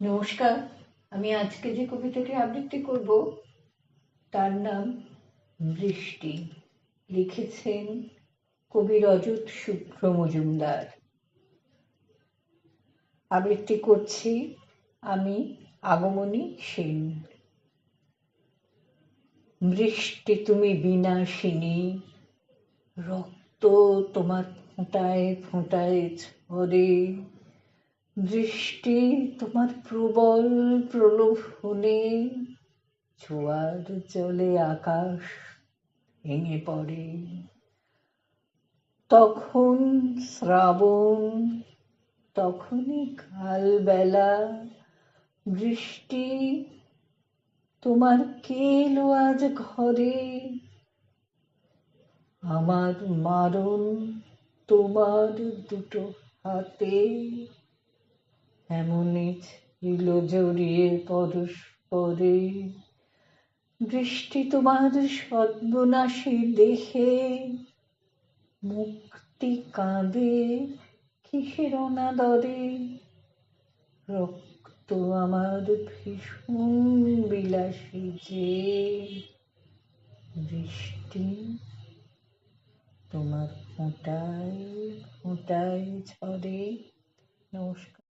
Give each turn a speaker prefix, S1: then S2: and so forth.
S1: নমস্কার, আমি আজকে যে কবিতাটি আবৃত্তি করব, তার নাম বৃষ্টি। লিখেছেন কবি রজত শুক্র মজুমদার। আবৃত্তি করছি আমি আগমনী সেন। বৃষ্টি তুমি বিনাশিনী, রক্ত তোমার ফোঁটায় ফোঁটায় ঝরে। দৃষ্টি তোমার প্রবল প্রলোভনে, জোয়ার জলে আকাশ ভেঙে পড়ে। তখন শ্রাবণ, তখনই কালবেলা, বৃষ্টি, তোমার কে এলো আজ ঘরে। আমার মারণ তোমার দুটো হাতে। এমনই ছিল জড়িয়ে পরস্পরে। বৃষ্টি তোমার সর্বনাশী দেখে মুক্তি কাঁদে কিসের অনাদরে? রক্ত আমার ভীষণ বিলাসী যে বৃষ্টি তোমার ফোঁটায় ফোঁটায় নমস্কার নমস্কার।